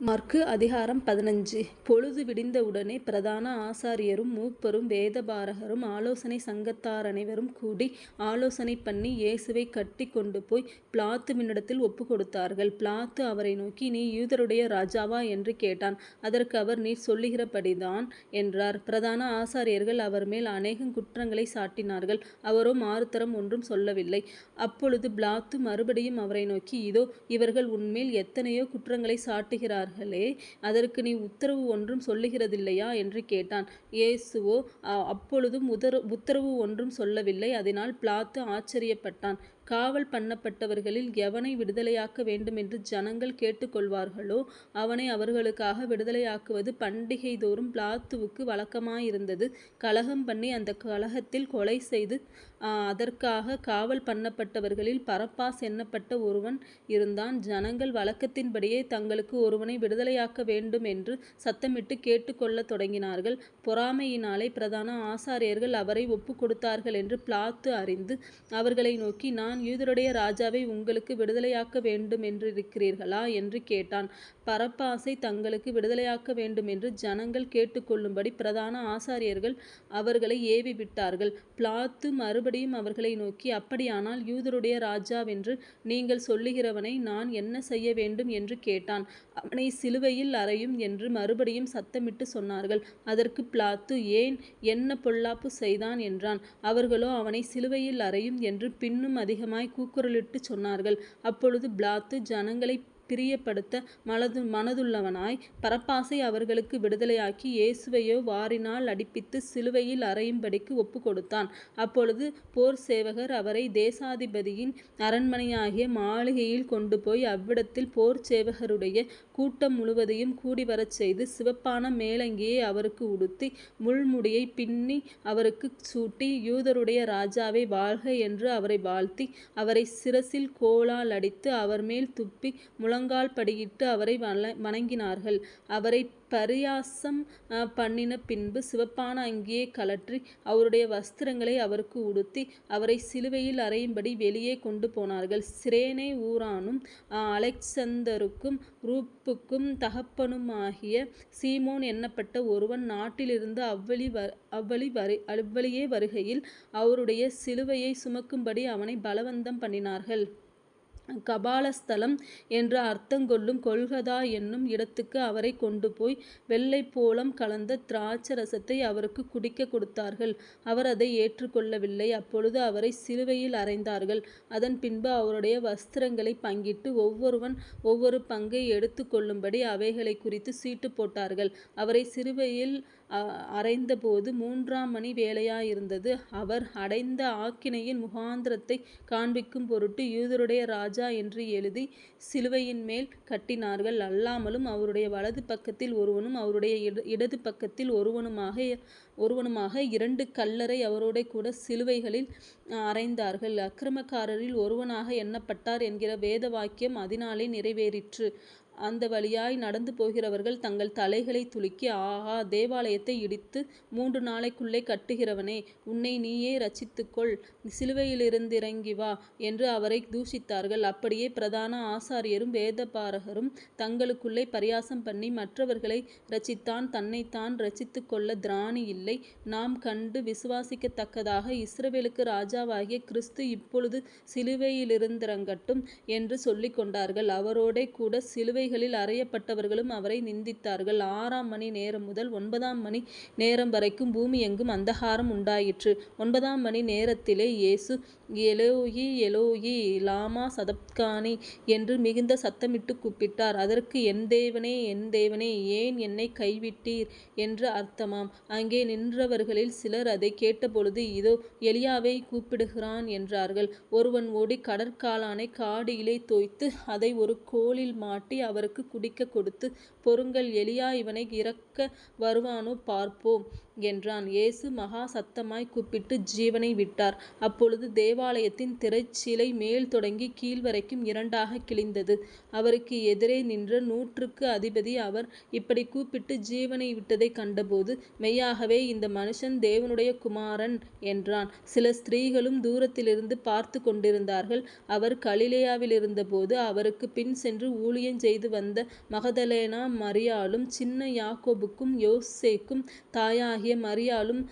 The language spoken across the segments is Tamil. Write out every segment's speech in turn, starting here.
மர்க்கு அதிகாரம் பதினஞ்சு பொழுது விடிந்தவுடனே பிரதான ஆசாரியரும் மூப்பரும் வேதபாரகரும் ஆலோசனைச் சங்கத்தாரனைவரும் கூடி ஆலோசனை பண்ணி இயேசுவை கட்டி கொண்டு போய் கொண்டுபோய் ஒப்பு ஒப்புக்கொடுத்தார்கள். பிளாத்து அவரை நோக்கி நீ யூதருடைய ராஜாவா? என்று கேட்டான். அதற்கு அவர் நீ சொல்லுகிறபடிதான் என்றார். பிரதான ஆசாரியர்கள் அவர் மேல் அநேகம் குற்றங்களை சாட்டினார்கள். அவரோ மாறுத்தரம் ஒன்றும் சொல்லவில்லை. அப்பொழுது பிளாத்து மறுபடியும் அவரை நோக்கி இதோ. இவர்கள் உன்மேல் எத்தனையோ குற்றங்களை சாட்டுகிறார் சொல்லுகிறார்களே அதற்கு நீ உத்தரவு ஒன்றும் சொல்லுகிறதில்லையா? என்று கேட்டான். இயேசுவோ அப்பொழுதும் உத்தரவு ஒன்றும் சொல்லவில்லை. அதனால் பிளாத்து ஆச்சரியப்பட்டான். காவல் பண்ணப்பட்டவர்களில் எவனை விடுதலையாக்க வேண்டுமென்று ஜனங்கள் கேட்டுக்கொள்வார்களோ அவனை அவர்களுக்காக விடுதலையாக்குவது பண்டிகைதோறும் பிளாத்துவுக்கு வழக்கமாயிருந்தது. கலகம் பண்ணி அந்த கலகத்தில் கொலை செய்து அதற்காக காவல் பண்ணப்பட்டவர்களில் பரப்பாஸ் என்னப்பட்ட ஒருவன் இருந்தான். ஜனங்கள் வழக்கத்தின்படியே தங்களுக்கு ஒருவனை விடுதலையாக்க வேண்டுமென்று என்று சத்தமிட்டு கொள்ளத் தொடங்கினார்கள். பொறாமையினாலே பிரதான ஆசாரியர்கள் அவரை ஒப்புக்கொடுத்தார்களென்று பிளாத்து அறிந்து அவர்களை நோக்கி நான் யூதருடைய ராஜாவை உங்களுக்கு விடுதலையாக்க வேண்டும் என்று கேட்டான். பரப்பாசை தங்களுக்கு விடுதலையாக்க வேண்டும் என்று ஜனங்கள் கேட்டுக்கொள்ளும்படி பிரதான ஆசாரியர்கள் அவர்களை ஏவிவிட்டார்கள். பிளாத்து மறுபடியும் அவர்களை நோக்கி அப்படியானால் யூதருடைய ராஜாவென்று நீங்கள் சொல்லுகிறவனை நான் என்ன செய்ய வேண்டும்? என்று கேட்டான். அவனை சிலுவையில் அறையும் என்று மறுபடியும் சத்தமிட்டு சொன்னார்கள். அதற்கு பிளாத்து ஏன் என்ன பொல்லாப்பு செய்தான்? என்றான். அவர்களோ அவனை சிலுவையில் அறையும் என்று பின்னும் அதிகமாய் கூக்குரலிட்டுச் சொன்னார்கள். அப்பொழுது பிலாத்து ஜனங்களைப் பிரியப்படுத்த மனது மனதுள்ளவனாய் பரப்பாசை அவர்களுக்கு விடுதலையாக்கி இயேசுவையோ வாரினால் அடிப்பித்து சிலுவையில் அறையும்படிக்கு ஒப்புக்கொடுத்தான். அப்பொழுது போர் சேவகர் அவரை தேசாதிபதியின் அரண்மனையாகிய மாளிகையில் கொண்டு போய் அவ்விடத்தில் போர் சேவகருடைய கூட்டம் முழுவதையும் கூடிவரச்செய்து சிவப்பான மேலங்கியை அவருக்கு உடுத்தி முள்முடியை பின்னி அவருக்கு சூட்டி யூதருடைய ராஜாவை வாழ்க என்று அவரை வாழ்த்தி அவரை சிரசில் கோலால் அடித்து அவர் மேல் துப்பி முழ முழங்கால்படியிட்டு அவரை வணங்கினார்கள். அவரை பரியாசம் பண்ணின பின்பு சிவப்பான அங்கியை கழற்றி அவருடைய வஸ்திரங்களை அவருக்கு உடுத்தி அவரை சிலுவையில் அறையும்படி வெளியே கொண்டு போனார்கள் சிரேனே ஊரானும் அலெக்சந்தருக்கும் ரூப்புக்கும் தகப்பனுமாகிய சீமோன் எண்ணப்பட்ட ஒருவன் நாட்டிலிருந்து அவ்வழியே வருகையில் அவருடைய சிலுவையை சுமக்கும்படி அவனை பலவந்தம் பண்ணினார்கள். கபாலஸ்தலம் என்று அர்த்தங்கொள்ளும் கொள்கதா என்னும் இடத்துக்கு அவரை கொண்டு போய் வெள்ளைப்போளம் கலந்த திராட்சரசத்தை அவருக்கு குடிக்கக் கொடுத்தார்கள். அவர் அதை ஏற்றுக்கொள்ளவில்லை. அப்பொழுது அவரை சிலுவையில் அறைந்தார்கள். அதன் பின்பு அவருடைய வஸ்திரங்களை பங்கிட்டு ஒவ்வொருவன் ஒவ்வொரு பங்கை எடுத்துக்கொள்ளும்படி கொள்ளும்படி குறித்து சீட்டு போட்டார்கள். அவரை சிலுவையில் அறைந்தபோது மூன்றாம் மணி வேளையாயிருந்தது. அவர் அடைந்த ஆக்கினையின் முகாந்திரத்தைக் காண்பிக்கும் பொருட்டு யூதருடைய ராஜா என்று எழுதிச் சிலுவையின்மேல் கட்டினார்கள். அல்லாமலும் அவருடைய வலது பக்கத்தில் ஒருவனும் அவருடைய இடது பக்கத்தில் ஒருவனுமாக ஒருவனுமாக இரண்டு கல்லறை அவரோட கூட சிலுவைகளில் அறைந்தார்கள். அக்கிரமக்காரரில் ஒருவனாக எண்ணப்பட்டார் என்கிற வேத வாக்கியம் அதனாலே நிறைவேறிற்று. அந்த வழியாய் நடந்து போகிறவர்கள் தங்கள் தலைகளை துலுக்கி ஆஹா தேவாலயத்தை இடித்து மூன்று நாளைக்குள்ளே கட்டுகிறவனே உன்னை நீயே ரச்சித்துக்கொள் சிலுவையிலிருந்திறங்கி வா. என்று அவரை தூஷித்தார்கள். அப்படியே பிரதான ஆசாரியரும் வேதபாரகரும் தங்களுக்குள்ளே பரியாசம் பண்ணி மற்றவர்களை ரச்சித்தான் தன்னைத்தான் இரட்சித்துக்கொள்ளத் திராணி இல்லை. நாம் கண்டு விசுவாசிக்கத்தக்கதாக இஸ்ரவேலுக்கு ராஜாவாகிய கிறிஸ்து இப்பொழுது சிலுவையிலிருந்திறங்கட்டும் என்று சொல்லிக் கொண்டார்கள் அவரோடே கூட சிலுவை சிலுவைகளில் அறையப்பட்டவர்களும் அவரை நிந்தித்தார்கள். ஆறாம் மணி நேரம் முதல் ஒன்பதாம் மணி நேரம் வரைக்கும் பூமி எங்கும் அந்தகாரம் உண்டாயிற்று. ஒன்பதாம் மணி நேரத்திலே இயேசு எலோயி எலோயி லாமா சதப்கானி என்று மிகுந்த சத்தமிட்டு கூப்பிட்டார். அதற்கு என் தேவனே என் தேவனே ஏன் என்னை கைவிட்டீர்? என்று அர்த்தமாம். அங்கே நின்றவர்களில் சிலர் அதை கேட்டபொழுது இதோ. எலியாவை கூப்பிடுகிறான் என்றார்கள். ஒருவன் ஓடி கடற்காலானை காடியிலே தோய்த்து அதை ஒரு கோலில் மாட்டி அவர் அவருக்கு குடிக்கக் கொடுத்து பொறுங்கள் எலியா இவனை இறக்க வருவானோ பார்ப்போம். என்றான். இயேசு மகா சத்தமாய்க் கூப்பிட்டு ஜீவனை விட்டார். அப்பொழுது தேவாலயத்தின் திரைச்சீலை மேல் தொடங்கிக் கீழ்வரைக்கும் இரண்டாகக் கிழிந்தது. அவருக்கு எதிரே நின்ற நூற்றுக்கு அதிபதி அவர் இப்படிக் கூப்பிட்டு ஜீவனை விட்டதைக் கண்டபோது மெய்யாகவே இந்த மனுஷன் தேவனுடைய குமாரன் என்றான். சில ஸ்திரீகளும் தூரத்திலிருந்து பார்த்துக் கொண்டிருந்தார்கள். அவர் கலிலேயாவிலிருந்தபோது அவருக்குப் பின் சென்று ஊழியஞ்செய்து வந்த மகதலேனா மரியாளும் சின்ன யாக்கோபுக்கும் யோசேக்கும் தாயாகிய மரியாளும்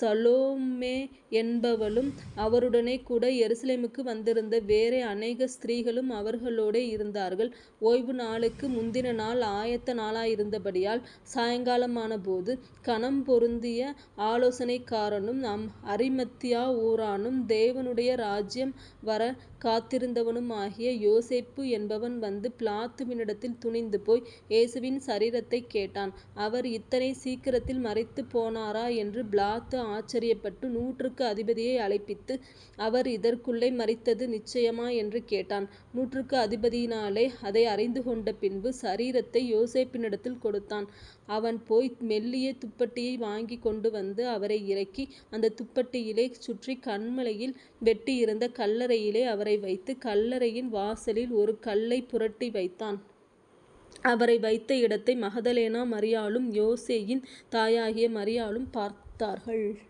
சலோமே என்பவளும் அவருடனே கூட எருசலேமுக்கு வந்திருந்த வேறே அநேக ஸ்திரீகளும் அவர்களோடே இருந்தார்கள். ஓய்வு நாளுக்கு முந்தின நாள் ஆயத்த நாளாயிருந்தபடியால் சாயங்காலமானபோது கணம் பொருந்திய ஆலோசனைக்காரனும் அரிமத்தியா ஊரானும் தேவனுடைய ராஜ்யம் வரக் காத்திருந்தவனுமாகிய யோசேப்பு என்பவன் வந்து பிளாத்துமினிடத்தில் துணிந்து போய் இயேசுவின் சரீரத்தைக் கேட்டான். அவர் இத்தனை சீக்கிரத்தில் மறைத்து போனாரா என்று பிளாத்து ஆச்சரியப்பட்டு நூற்றுக்கு அதிபதியை அழைப்பித்து அவர் இதற்குள்ளே மரித்தது நிச்சயமா? என்று கேட்டான். நூற்றுக்கு அதிபதியினாலே அதை அறிந்துகொண்ட பின்பு சரீரத்தை யோசேப்பினிடத்தில் கொடுத்தான். அவன் போய் மெல்லிய துப்பட்டியை வாங்கிக் கொண்டுவந்து அவரை இறக்கி அந்தத் துப்பட்டியிலே சுற்றிக் கன்மலையில் வெட்டியிருந்த கல்லறையிலே அவரை வைத்து கல்லறையின் வாசலில் ஒரு கல்லைப் புரட்டி வைத்தான். அவரை வைத்த இடத்தை மகதலேனா மரியாளும் யோசேயின் தாயாகிய மரியாளும் பார்த்தார்கள்.